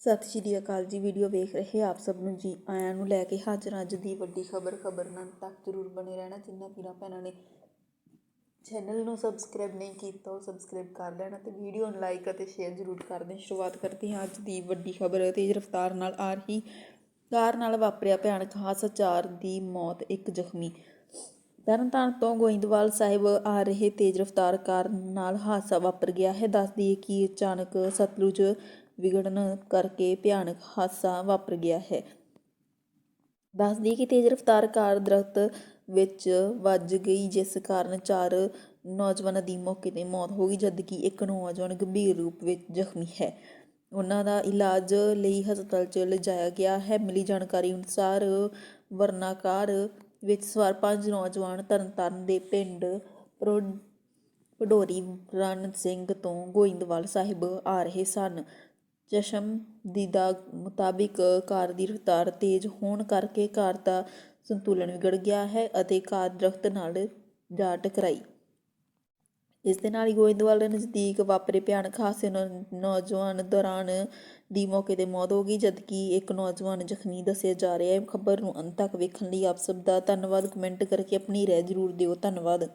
ਸਤਿ ਸ਼੍ਰੀ ਅਕਾਲ ਜੀ ਵੀਡੀਓ ਵੇਖ ਰਹੇ ਆਪ ਸਭ ਨੂੰ ਜੀ। ਆਇਆਂ ਨੂੰ ਲੈ ਕੇ ਹਾਜ਼ਰ ਅੱਜ ਦੀ ਵੱਡੀ ਖਬਰ। ਖਬਰ ਨਾਲ ਤੱਕ ਜ਼ਰੂਰ ਬਣੇ ਰਹਿਣਾ। ਜਿੰਨਾ ਵੀਰਾਂ ਭੈਣਾਂ ਨੇ ਚੈਨਲ ਨੂੰ ਸਬਸਕ੍ਰਾਈਬ ਨਹੀਂ ਕੀਤਾ, ਉਹ ਸਬਸਕ੍ਰਾਈਬ ਕਰ ਲੈਣਾ ਤੇ ਵੀਡੀਓ ਨੂੰ ਲਾਈਕ ਅਤੇ ਸ਼ੇਅਰ ਜ਼ਰੂਰ ਕਰ ਦੇਣ। ਸ਼ੁਰੂਆਤ ਕਰਦੇ ਹਾਂ ਅੱਜ ਦੀ ਵੱਡੀ ਖਬਰ। ਤੇਜ਼ ਰਫ਼ਤਾਰ ਨਾਲ ਆ ਰਹੀ, ਕਾਰ ਨਾਲ ਵਾਪਰਿਆ ਭਿਆਨਕ ਹਾਦਸਾ। ਚਾਰ ਦੀ ਮੌਤ, ਇੱਕ ਜ਼ਖਮੀ। ਤਰਨਤਾਰਨ ਤੋਂ ਗੋਇੰਦਵਾਲ ਸਾਹਿਬ ਆ ਰਹੇ ਤੇਜ਼ ਰਫ਼ਤਾਰ ਕਾਰ ਨਾਲ ਹਾਦਸਾ ਵਾਪਰ ਗਿਆ ਹੈ। ਦੱਸ ਦਈਏ ਕਿ ਅਚਾਨਕ ਸਤਲੁਜ ਵਿਗੜਨ ਕਰਕੇ ਭਿਆਨਕ ਹਾਦਸਾ ਵਾਪਰ ਗਿਆ ਹੈ। ਦੱਸ ਦਈਏ ਕਿ ਤੇਜ਼ ਰਫ਼ਤਾਰ ਕਾਰ ਦਰਖਤ ਵਿੱਚ ਵੱਜ ਗਈ, ਜਿਸ ਕਾਰਨ ਚਾਰ ਨੌਜਵਾਨਾਂ ਦੀ ਮੌਕੇ 'ਤੇ ਮੌਤ ਹੋ ਗਈ, ਜਦਕਿ ਇੱਕ ਨੌਜਵਾਨ ਗੰਭੀਰ ਰੂਪ ਵਿੱਚ ਜ਼ਖਮੀ ਹੈ। ਉਹਨਾਂ ਦਾ ਇਲਾਜ ਲਈ ਹਸਪਤਾਲ 'ਚ ਲਿਜਾਇਆ ਗਿਆ ਹੈ। ਮਿਲੀ ਜਾਣਕਾਰੀ ਅਨੁਸਾਰ ਵਰਨਾਕਾਰ ਵਿੱਚ ਸਵਾਰ ਪੰਜ ਨੌਜਵਾਨ ਤਰਨਤਾਰਨ ਦੇ ਪਿੰਡ ਪਰੋ ਪਡੋਰੀ ਰਣ ਸਿੰਘ ਤੋਂ ਗੋਇੰਦਵਾਲ ਸਾਹਿਬ ਆ ਰਹੇ ਸਨ। ਚਸ਼ਮਦੀਦਾ ਮੁਤਾਬਿਕ ਕਾਰ ਦੀ ਰਫ਼ਤਾਰ ਤੇਜ਼ ਹੋਣ ਕਰਕੇ ਕਾਰ ਦਾ ਸੰਤੁਲਨ ਵਿਗੜ ਗਿਆ ਹੈ ਅਤੇ ਕਾਰ ਦਰਖਤ ਨਾਲ ਜਾ ਟਕਰਾਈ। ਇਸ ਦੇ ਨਾਲ ਹੀ ਗੋਇੰਦਵਾਲ ਦੇ ਨਜ਼ਦੀਕ ਵਾਪਰੇ ਭਿਆਨਕ ਹਾਦਸੇ ਨੌ, ਨੌਜਵਾਨ ਦੌਰਾਨ ਦੀ ਮੌਕੇ ਤੇ ਮੌਤ ਹੋ ਗਈ, ਜਦਕਿ ਇੱਕ ਨੌਜਵਾਨ ਜ਼ਖਮੀ ਦੱਸਿਆ ਜਾ ਰਿਹਾ ਹੈ। ਖਬਰ ਨੂੰ ਅੰਤ ਤੱਕ ਵੇਖਣ ਲਈ ਆਪ ਸਭ ਦਾ ਧੰਨਵਾਦ। ਕਮੈਂਟ ਕਰਕੇ ਆਪਣੀ ਰਾਏ ਜ਼ਰੂਰ ਦਿਓ। ਧੰਨਵਾਦ।